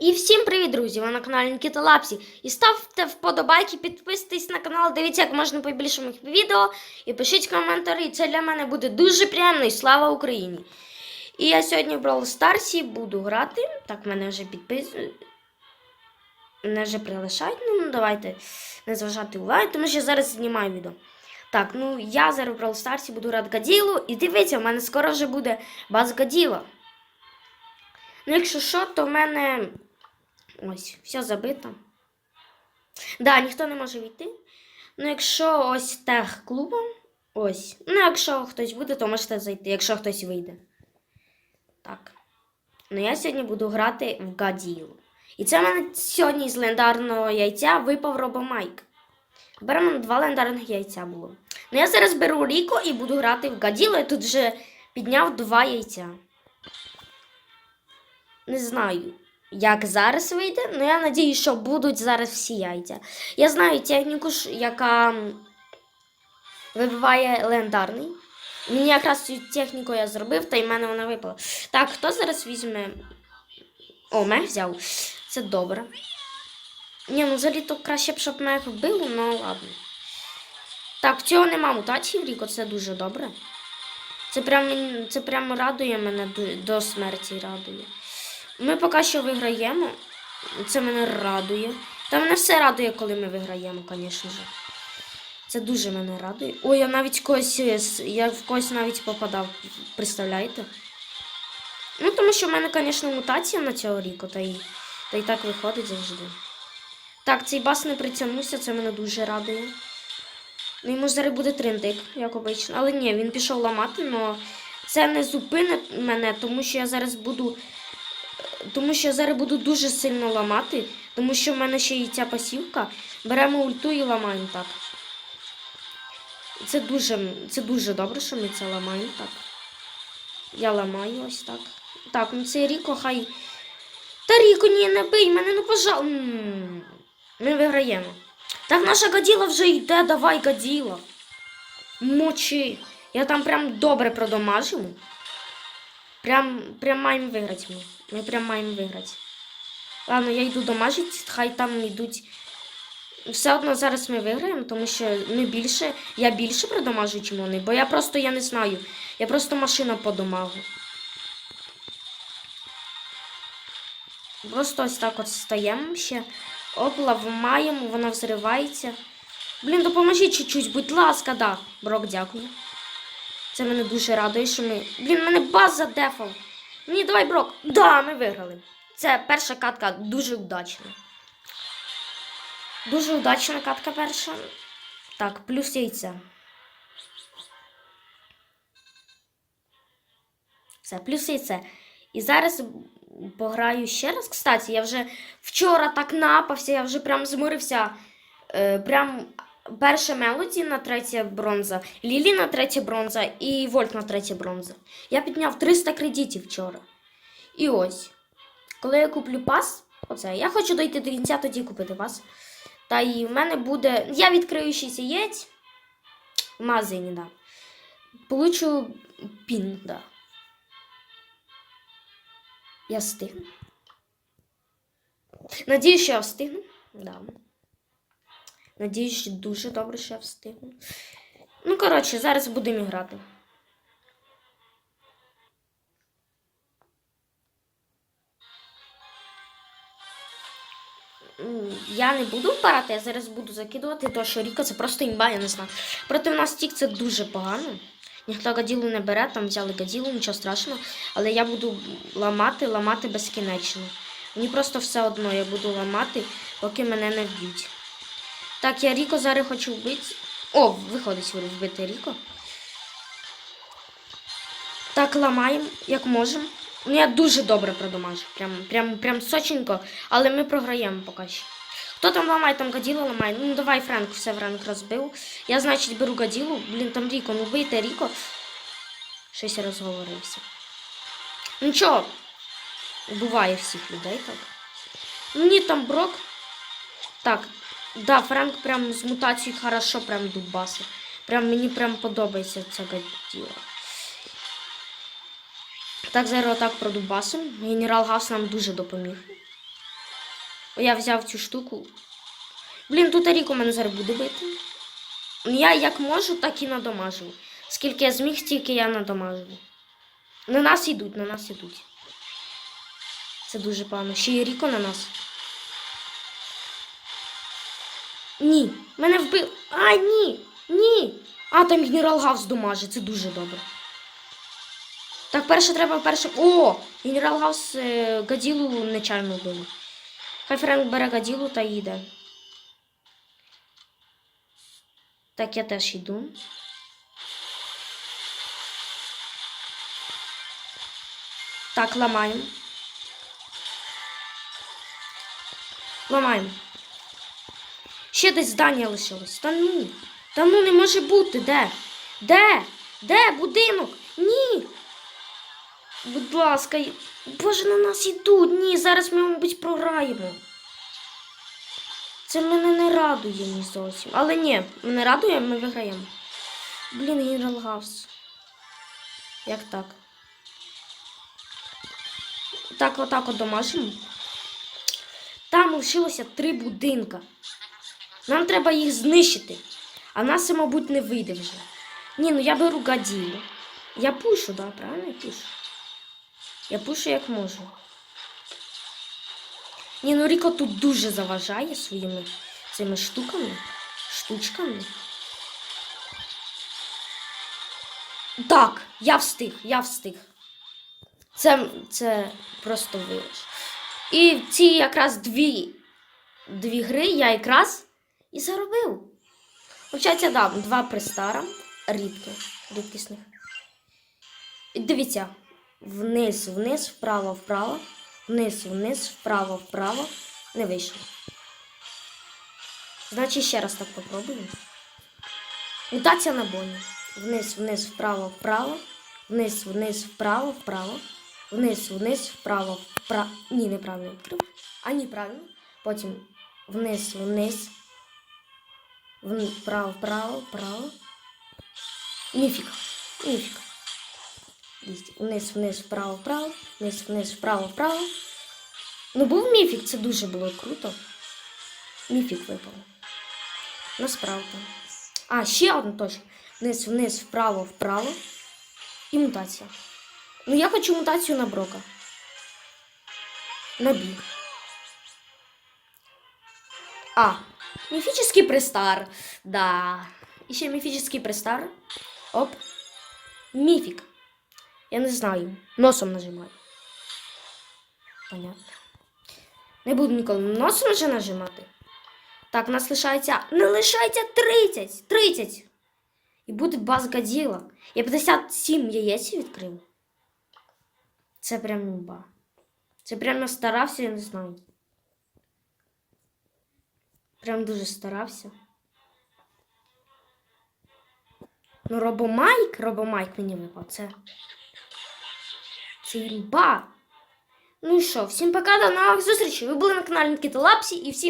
І всім привіт, друзі! Ви на каналі Нікіта Лапсі. І ставте вподобайки, підписуйтесь на канал, дивіться як можна побільше моїх відео і пишіть коментарі. Це для мене буде дуже приємно і слава Україні! І я сьогодні в Brawl Старсі буду грати. Так, мене вже підписують. Мене вже прилишають. Ну, ну давайте не зважати увагу, тому що я зараз знімаю відео. Так, ну я зараз в Brawl Старсі буду грати Гаділу. І дивіться, в мене скоро вже буде баз Гаділа. Ну, якщо що, то в мене ось, все забито. Да, ніхто не може війти. Ну, якщо ось тех клубом, ось. Ну, якщо хтось буде, то можете зайти, якщо хтось вийде. Так. Ну, я сьогодні буду грати в Гаділу. І це в мене сьогодні з легендарного яйця випав Робомайк. Беремо два легендарних яйця було. Ну, я зараз беру Ріко і буду грати в Гаділу. Я тут вже підняв два яйця. Не знаю, як зараз вийде, але я надію, що будуть зараз всі яйця. Я знаю техніку, яка вибиває легендарний. Мені якраз цю техніку я зробив, та й мене вона випала. Так, хто зараз візьме. О, мех взяв. Це добре. Ні, ну взагалі то краще б, щоб мех вбив, ну ладно. Так, цього нема мутацій в Ріко, це дуже добре. Це прям, мені- це прям радує мене до смерті радує. Ми поки що виграємо. Це мене радує. Та мене все радує, коли ми виграємо, звісно ж. Це дуже мене радує. Ой, я навіть когось, е, я в когось навіть попадав, представляєте? Ну, тому що в мене, звісно, мутація на цього ріку, та й, та й так виходить завжди. Так, цей бас не притягнувся, це мене дуже радує. Ну, йому зараз буде триндик, як обично. Але ні, він пішов ламати, але це не зупинить мене, тому що я зараз буду тому що я зараз буду дуже сильно ламати, тому що в мене ще є ця пасівка. Беремо ульту і ламаємо так. Це дуже, це дуже добре, що ми це ламаємо так. Я ламаю ось так. Так, ну це Ріко хай. Та Ріко, ні, не бий мене, ну пожалуй. Ми виграємо. Так наша гаділа вже йде, давай гаділа. Мочи. Я там прям добре продамажив. Прям, прям маємо виграти. Ми прям маємо виграти. Ладно, я йду домажити, хай там йдуть. Все одно зараз ми виграємо, тому що ми більше, я більше продамажу, чим вони, бо я просто я не знаю. Я просто машина по домагу. Просто ось так от стаємо ще. Оп, ламаємо, вона взривається. Блін, допоможіть чуть-чуть, будь ласка, да. Брок, дякую. Це мене дуже радує, що ми. Блін, мене баз задефав. Ні, давай, Брок. Да, ми виграли. Це перша катка дуже удачна. Дуже удачна катка перша. Так, плюс яйця. Все, плюс яйце. І зараз пограю ще раз. Кстати, я вже вчора так напався, я вже прям змирився. Е, прям перша мелоді на третя бронза, Лілі на третя бронза і Вольт на третя бронза. Я підняв 300 кредитів вчора. І ось. Коли я куплю пас, оце, я хочу дойти до кінця, тоді купити пас. Та і в мене буде. Я відкрию 6 яєць в магазині, да. Получу пін, да. Я встигну. Надіюсь, що я встигну. Да. Надіюсь, дуже добре, я встигну. Ну, коротше, зараз будемо грати. Я не буду впарати, я зараз буду закидувати, то що Ріка це просто імба, я не знаю. Проти нас тік це дуже погано. Ніхто гаділу не бере, там взяли гаділу, нічого страшного. Але я буду ламати, ламати безкінечно. Мені просто все одно я буду ламати, поки мене не вб'ють. Так, я Ріко зараз хочу вбити. О, виходить вбити Ріко. Так, ламаємо, як можемо. Ну, я дуже добре продамажу. Прям, прям, прям соченько, але ми програємо поки що. Хто там ламає, там Гаділу ламає. Ну давай Френк, все Френк розбив. Я, значить, беру Гаділу. Блін, там Ріко, ну вийте Ріко. Щось розговорився. Нічого. Буває всіх людей так. Ні, там Брок. Так, да, Френк прям з мутацією хорошо прям дубасив. Прям мені прям подобається ця Гаділа. Так, зараз отак продубасим. Генерал Гас нам дуже допоміг. Я взяв цю штуку. Блін, тут Арік у мене зараз буде бити. Я як можу, так і надомажу. Скільки я зміг, стільки я надомажу. На нас йдуть, на нас йдуть. Це дуже погано. Ще й Ріко на нас. Ні, мене вбив. А, ні! Ні! А, там генерал Гавс домаже, це дуже добре. Так, перше треба першим. О! Генерал Гаус е, Гаділу нечайно вбив. Хай Френк бере Гаділу та їде. Так, я теж йду. Так, ламаємо. Ламаємо. Ще десь здання лишилось. Та ну. Та ну не може бути. Де? Де? Де будинок? Ні. Будь ласка, Боже, на нас йдуть. Ні, зараз ми, мабуть, програємо. Це мене не радує ні зовсім. Але ні, мене радує, ми виграємо. Блін, генерал Гавс. Як так? Так, отак от домашньому. Там лишилося три будинка. Нам треба їх знищити. А нас це, мабуть, не вийде вже. Ні, ну я беру гаділю. Я пушу, да, правильно я пушу? Я пушу як можу. Ні, ну Ріко тут дуже заважає своїми цими штуками. Штучками. Так, я встиг, я встиг. Це, це просто вилиш. І ці якраз дві, дві гри я якраз і заробив. Вчаться дав два пристара рідки, рідкісних. Дивіться, вниз, вниз, вправо, вправо, вниз, вниз, вправо, вправо. Не вийшло. Значить, ще раз так попробуємо. Мутація на боні. Вниз, вниз, вправо, вправо, вниз, вниз, вправо, вправо, вниз, вниз, вправо, вправо. Ні, неправильно відкрив. А ні, правильно. Потім вниз, вниз. Вправо, вправо, вправо. Міфік. Міфік. Вниз, вниз, вправо, вправо, вниз, вниз, вправо, вправо. Ну, був міфік, це дуже було круто. Міфік випав. Насправді. А, ще одна точно. Вниз, вниз, вправо, вправо. І мутація. Ну, я хочу мутацію на Брока. На Бі. А, міфічний пристар. Да. І ще міфічний пристар. Оп. Міфік. Я не знаю. Носом нажимаю. Понятно. Не буду ніколи носом вже нажимати. Так, нас лишається. Не лишається 30. 30. І буде баз Гаділа. Я 57 яєць відкрив. Це прям нуба. Це прям старався, я не знаю. Прям дуже старався. Ну, робомайк, робомайк мені випав. Це. Це імба. Ну і що, всім пока, до нових зустрічей. Ви були на каналі Никита Лапсі і всім